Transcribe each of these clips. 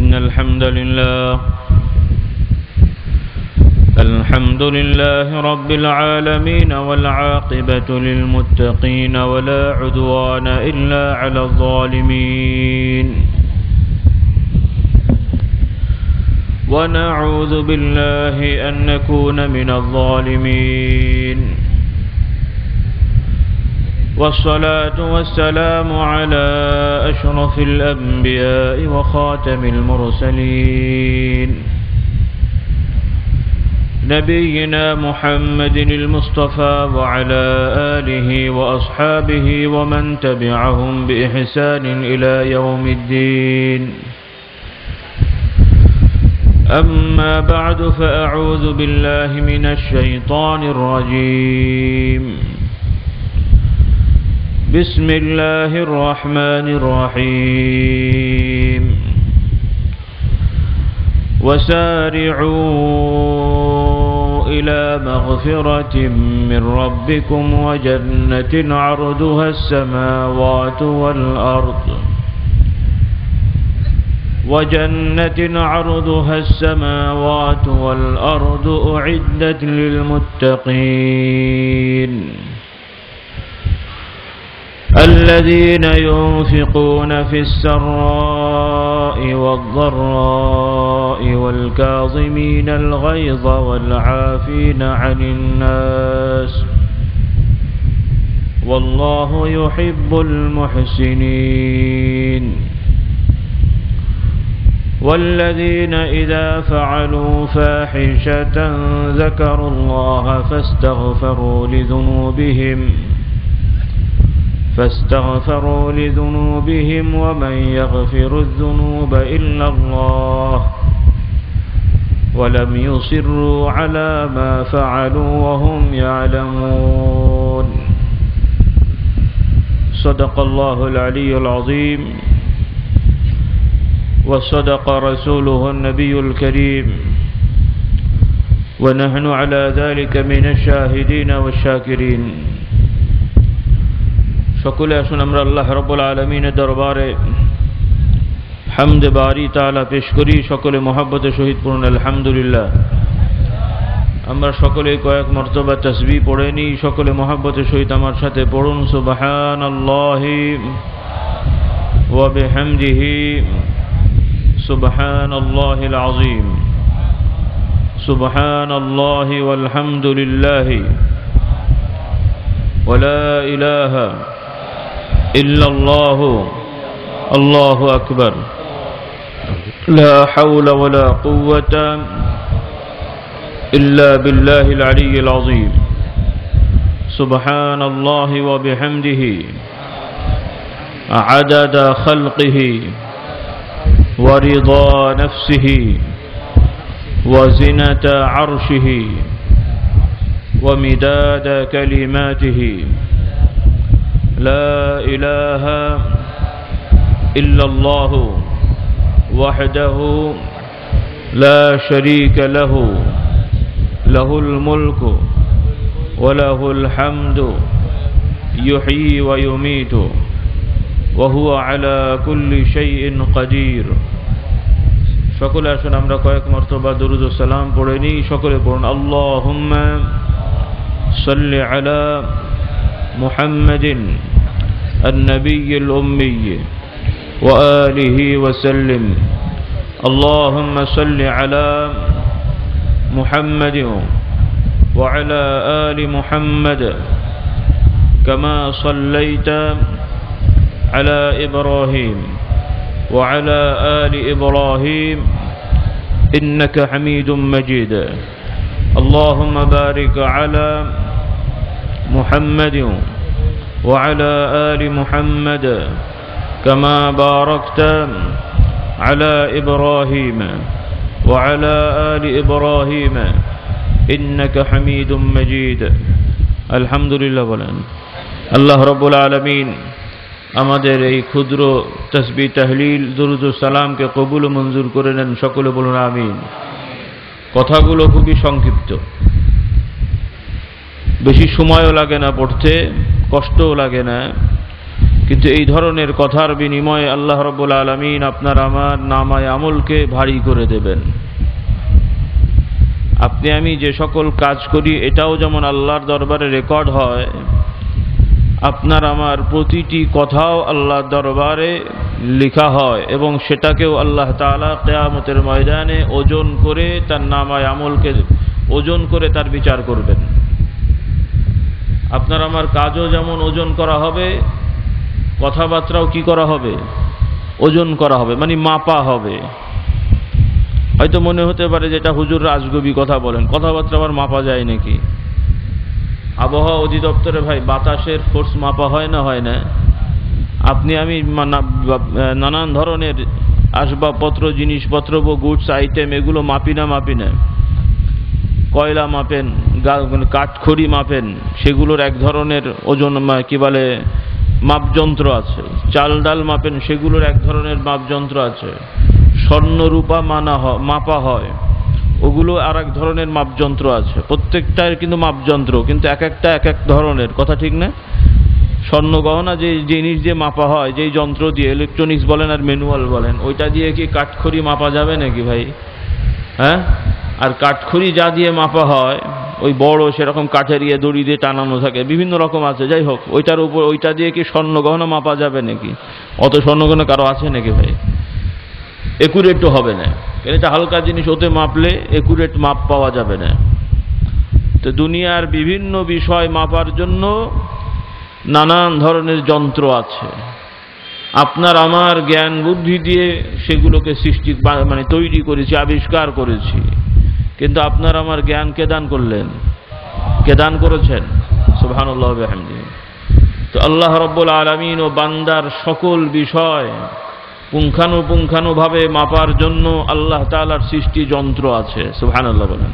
إن الحمد لله الحمد لله رب العالمين والعاقبة للمتقين ولا عدوان إلا على الظالمين ونعوذ بالله أن نكون من الظالمين والصلاة والسلام على أشرف الأنبياء وخاتم المرسلين. نبينا محمد المصطفى وعلى آله وأصحابه ومن تبعهم بإحسان إلى يوم الدين. أما بعد فأعوذ بالله من الشيطان الرجيم. بسم الله الرحمن الرحيم. وسارعوا إلى مغفرة من ربكم وجنة عرضها السماوات والأرض. وجنة عرضها السماوات والأرض أعدت للمتقين. الذين ينفقون في السراء والضراء والكاظمين الغيظ والعافين عن الناس والله يحب المحسنين والذين إذا فعلوا فاحشة ذكروا الله فاستغفروا لذنوبهم فاستغفروا لذنوبهم ومن يغفر الذنوب إلا الله ولم يصروا على ما فعلوا وهم يعلمون. صدق الله العلي العظيم. وصدق رسوله النبي الكريم. ونحن على ذلك من الشاهدين والشاكرين. সকলে আসুন আমরা আল্লাহ রব্বুল আলমিনের দরবারে হামদে বারি তালা পেশ করি সকলে মোহাব্বতের সহিত পূর্ণ আলহামদুলিল্লাহ আমরা সকলে কয়েক মর্তবা তসবি পড়ে নিই সকলে মোহাব্বতের সহিত আমার সাথে পড়ুন সুবাহান আল্লাহি ওয়াবিহামদিহি سبحان الله العظيم سبحان الله والحمد لله ولا إله إلا الله. الله أكبر. لا حول ولا قوة إلا بالله العلي العظيم. سبحان الله وبحمده. عدد خلقه ورضا نفسه وزنة عرشه ومداد كلماته. لا إله إلا الله وحده لا شريك له له الملك وله الحمد يحيي ويميت وهو على كل شيء قدير. সকলে আসুন আমরা কয়েক মর্তবা দরুদ সালাম পড়ে নিই। সকলে পড়ুন আল্লাহ সাল্লি আলা النبي الأمي وآله وسلم. اللهم صل على محمد وعلى آل محمد كما صليت على إبراهيم وعلى آل إبراهيم. إنك حميد مجيد. اللهم بارك على محمد وعلى آل محمد كما باركت على إبراهيم وعلى آل إبراهيم إنك حميد مجيد الحمد لله বলেন আল্লাহ রব্বুল আলমিন আমাদের এই ক্ষুদ্র তসবি তাহলিল দরুদ সালামকে কবুল ও মঞ্জুর করে নেন সকলে বলুন আমিন কথাগুলো খুবই সংক্ষিপ্ত বেশি সময়ও লাগে না পড়তে কষ্টও লাগে না। কিন্তু এই ধরনের কথার বিনিময়ে আল্লাহ রব্বুল আলমিন আপনার আমার নামায় আমলকে ভারী করে দেবেন। আপনি আমি যে সকল কাজ করি, এটাও যেমন আল্লাহর দরবারে রেকর্ড হয়, আপনার আমার প্রতিটি কথাও আল্লাহর দরবারে লেখা হয় এবং সেটাকেও আল্লাহ তাআলা কেয়ামতের ময়দানে ওজন করে তার নামায় আমলকে, ওজন করে তার বিচার করবেন। আপনার আমার কাজও যেমন ওজন করা হবে, কথাবার্তাও কি করা হবে? ওজন করা হবে মানে মাপা হবে। হয়তো মনে হতে পারে যেটা হুজুর রাজগবি কথা বলেন, কথাবার্তা আবার মাপা যায় নাকি? আবহাওয়া অধিদপ্তরে ভাই, বাতাসের ফোর্স মাপা হয় না হয় না? আপনি আমি নানান ধরনের আসবাবপত্র, জিনিসপত্র গুডস আইটেম এগুলো মাপি না মাপি না। কয়লা মাপেন কাঠখড়ি মাপেন, সেগুলোর এক ধরনের ওজন কি বলে, মাপযন্ত্র আছে। চাল ডাল মাপেন, সেগুলোর এক ধরনের মাপযন্ত্র আছে। স্বর্ণরূপা মানা হয় মাপা হয়, ওগুলো আর এক ধরনের মাপযন্ত্র আছে। প্রত্যেকটার কিন্তু মাপযন্ত্র, কিন্তু এক একটা এক এক ধরনের। কথা ঠিক না? স্বর্ণ গহনা যে জিনিস যে মাপা হয়, যেই যন্ত্র দিয়ে ইলেকট্রনিক্স বলেন আর ম্যানুয়াল বলেন, ওইটা দিয়ে কি কাঠখড়ি মাপা যাবে নাকি ভাই? হ্যাঁ? আর কাঠখড়ি যা দিয়ে মাপা হয়, ওই বড় সেরকম কাঠের ইয়ে দড়ি দিয়ে টানানো থাকে, বিভিন্ন রকম আছে, যাই হোক, ওইটার উপর, ওইটা দিয়ে কি স্বর্ণ গহনা মাপা যাবে নাকি? অত স্বর্ণ গহনা কারও আছে নাকি ভাই? একুরেটও হবে না। এটা হালকা জিনিস, ওতে মাপলে একুরেট মাপ পাওয়া যাবে না। তো দুনিয়ার বিভিন্ন বিষয় মাপার জন্য নানান ধরনের যন্ত্র আছে। আপনার আমার জ্ঞান বুদ্ধি দিয়ে সেগুলোকে সৃষ্টি মানে তৈরি করেছি, আবিষ্কার করেছি। কিন্তু আপনার আমার জ্ঞান কে দান করলেন। কে দান করেছেন? সুবহানুল্লাহ তো আল্লাহ রব্বুল আলমিন ও বান্দার সকল বিষয় পুঙ্খানুপুঙ্খানুভাবে মাপার জন্য আল্লাহ তালার সৃষ্টি যন্ত্র আছে। সুবহানাল্লাহ বলেন।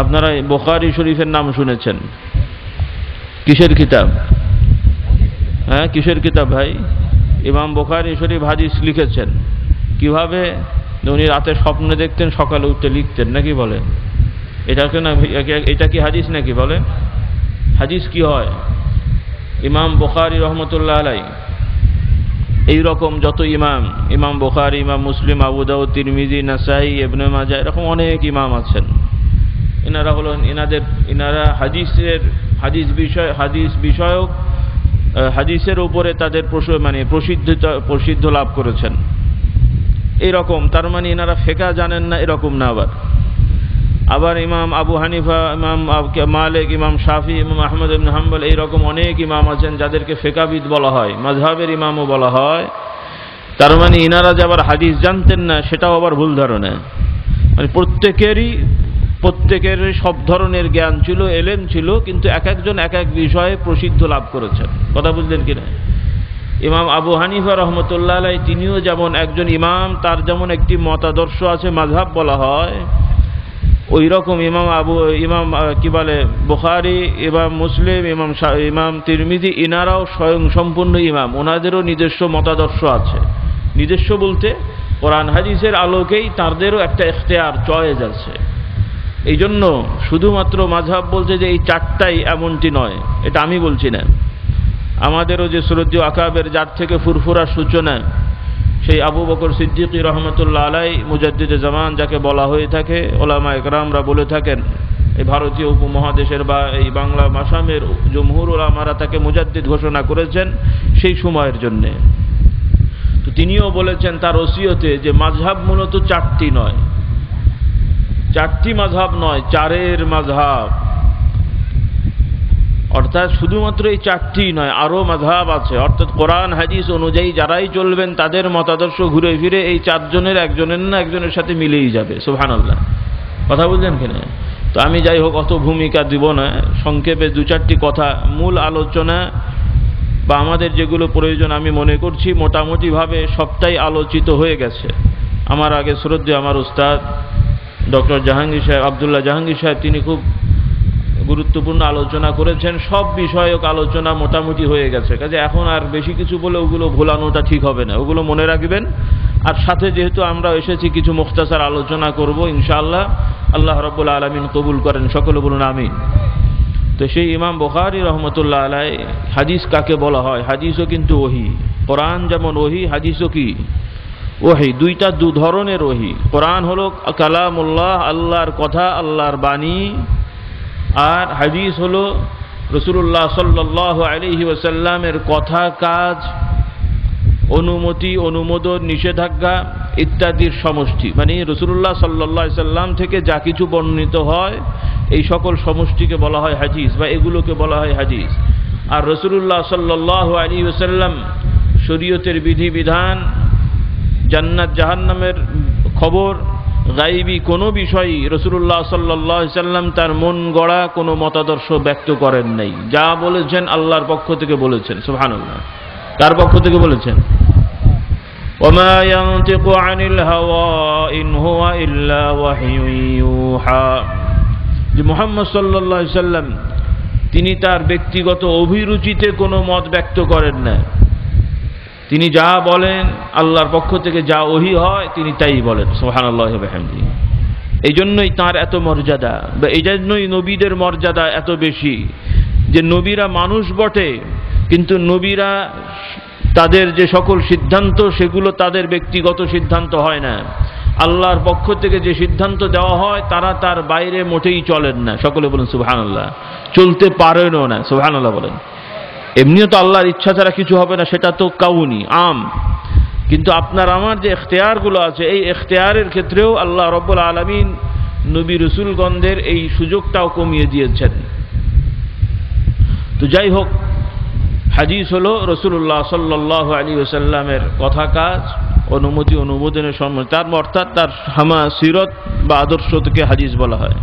আপনারা বোখারি শরীফের নাম শুনেছেন। কিসের কিতাব? হ্যাঁ কিসের কিতাব ভাই? ইমাম বোখারি শরীফ হাদিস লিখেছেন। কীভাবে উনি রাতে স্বপ্নে দেখতেন, সকালে উঠতে লিখতেন, নাকি বলে? এটাকে না, এটা কি হাদিস নাকি বলে? হাদিস কি হয়? ইমাম বোখারি রহমতুল্লাহ আলাই এই রকম যত ইমাম ইমাম বোখারি, ইমাম মুসলিম আবুদাউ তিরমিজি, নাসাই এবনে মাজা এরকম অনেক ইমাম আছেন। এনারা হলেন এনাদের, এনারা হাদিসের, হাদিস বিষয়, হাদিস বিষয়ক হাদিসের উপরে তাদের মানে প্রসিদ্ধ প্রসিদ্ধ লাভ করেছেন। এই রকম তার মানে এনারা ফেকা জানেন না এরকম না আবার। আবার ইমাম আবু হানিফা, ইমাম মালিক, ইমাম শাফি, ইমাম আহমদ ইবন হাম্বল এইরকম অনেক ইমাম আছেন যাদেরকে ফেকাবিদ বলা হয়। মাঝহাবের ইমামও বলা হয়। তার মানে ইনারা যে আবার হাদিস জানতেন না, সেটাও আবার ভুল ধারণা। মানে প্রত্যেকেরই, প্রত্যেকের সব ধরনের জ্ঞান ছিল, এলেম ছিল, কিন্তু এক একজন এক এক বিষয়ে প্রসিদ্ধ লাভ করেছেন। কথা বুঝলেন কিনা? ইমাম আবু হানিফা রহমতুল্লাহ আলাই তিনিও যেমন একজন ইমাম, তার যেমন একটি মতাদর্শ আছে মাঝহাব বলা হয়। ওই রকম ইমাম আবু, ইমাম কি বলে, বুখারি, ইমাম মুসলিম, ইমাম ইমাম তিরমিদি ইনারাও স্বয়ং সম্পূর্ণ ইমাম। ওনাদেরও নিজস্ব মতাদর্শ আছে। নিজস্ব বলতে, কোরআন হাদিসের আলোকেই তাদেরও একটা এখতেয়ার চয়েজ আছে। এই জন্য শুধুমাত্র মাঝহাব বলছে যে, এই চারটাই এমনটি নয়। এটা আমি বলছি না। আমাদেরও যে সুরজ্জীয় আকাবের যার থেকে ফুরফুরার সূচনা, সেই আবু বকর সিদ্দিকী রহমতুল্লাহ আলাই মুজাদ্দিদ জামান যাকে বলা হয়ে থাকে, ওলামা একরামরা বলে থাকেন, এই ভারতীয় উপমহাদেশের বা এই বাংলা মাসামের জমহুর ওলামারা তাকে মুজাদ্দিদ ঘোষণা করেছেন সেই সময়ের জন্যে। তো তিনিও বলেছেন তার ওসিয়তে যে মাঝহাব মূলত চারটি নয়। চারটি মাঝহাব নয়, চারের মাঝহাব। অর্থাৎ শুধুমাত্র এই চারটি নয় আরও মাধাব আছে। অর্থাৎ কোরআন, হাদিস অনুযায়ী যারাই চলবেন, তাদের মতাদর্শ ঘুরে ফিরে এই চারজনের, একজনের না একজনের সাথে মিলেই যাবে। সুহান আল্লাহ কথা বুঝলেন কিনা তো আমি যাই হোক, অত ভূমিকা দিব না। সংক্ষেপে দু চারটি কথা। মূল আলোচনা বা আমাদের যেগুলো প্রয়োজন, আমি মনে করছি মোটামুটিভাবে সবটাই আলোচিত হয়ে গেছে। আমার আগে শ্রদ্ধে আমার উস্তাদ ডক্টর জাহাঙ্গীর সাহেব, আবদুল্লাহ জাহাঙ্গীর সাহেব, তিনি খুব গুরুত্বপূর্ণ আলোচনা করেছেন, সব বিষয়ক আলোচনা মোটামুটি হয়ে গেছে। কাজে এখন আর বেশি কিছু বলে ওগুলো ভোলানোটা ঠিক হবে না। ওগুলো মনে রাখবেন। আর সাথে যেহেতু আমরা এসেছি, কিছু মুখতাসার আলোচনা করব, ইনশাআল্লাহ। আল্লাহ রব্বুল আলমিন কবুল করেন, সকলে বলুন আমিন। তো সেই ইমাম বখারি রহমতুল্লাহ আলাই হাদিস কাকে বলা হয়? হাদিসও কিন্তু ওহি। কোরআন যেমন ওহি, হাদিসও কি? ওহি, দুইটা দু ধরনের ওহি। কোরআন হলো কালামুল্লাহ, আল্লাহর কথা, আল্লাহর বাণী। আর হাদিস হলো রসুল্লাহ সাল্লাহ আলহি ওসাল্লামের কথা, কাজ, অনুমতি, অনুমোদন, নিষেধাজ্ঞা ইত্যাদির সমষ্টি। মানে রসুল্লাহ সাল্লাহ সাল্লাম থেকে যা কিছু বর্ণিত হয়, এই সকল সমষ্টিকে বলা হয় হাদিস বা এগুলোকে বলা হয় হাদিস। আর রসুল্লাহ সাল্লাহ আলী ওসাল্লাম শরীয়তের বিধিবিধান, জান্নাত জাহান্নামের খবর গাইবি কোনো বিষয়ই রসুল্লাহ সাল্লাহ সাল্লাম তার মন গড়া কোনো মতাদর্শ ব্যক্ত করেন নাই যা বলেছেন আল্লাহর পক্ষ থেকে বলেছেন সুহানুল্লাহ কার পক্ষ থেকে বলেছেন وما ينطق عن الهوى إن هو إلا وحي يوحى যে মোহাম্মদ সাল্লাহ সাল্লাম তিনি তার ব্যক্তিগত অভিরুচিতে কোনো মত ব্যক্ত করেন না তিনি যা বলেন, আল্লাহর পক্ষ থেকে যা ওহি হয়, তিনি তাই বলেন সোহান আল্লাহ এই জন্যই তাঁর এত মর্যাদা, বা এই জন্যই নবীদের মর্যাদা এত বেশি, যে নবীরা মানুষ বটে, কিন্তু নবীরা তাদের যে সকল সিদ্ধান্ত, সেগুলো তাদের ব্যক্তিগত সিদ্ধান্ত হয় না। আল্লাহর পক্ষ থেকে যে সিদ্ধান্ত দেওয়া হয়, তারা তার বাইরে মোটেই চলেন না। সকলে বলেন সুহান আল্লাহ চলতে পারেনও না সুহান আল্লাহ বলেন। এমনিও তো আল্লাহর ইচ্ছা ছাড়া কিছু হবে না, সেটা তো কাউনি, আম। কিন্তু আপনার আমার যে এখতেয়ারগুলো আছে, এই এখতেয়ারের ক্ষেত্রেও আল্লাহ রব্বুল আলমিন নবী রসুলগন্ধের এই সুযোগটাও কমিয়ে দিয়েছেন। তো যাই হোক, হাদিস হলো রসুল্লাহ সাল্লাহ আলী ওসাল্লামের কথা কাজ অনুমতি, অনুমোদনের সম্মান তার অর্থাৎ তার হামা সিরত বা আদর্শ থেকে হাদিস বলা হয়।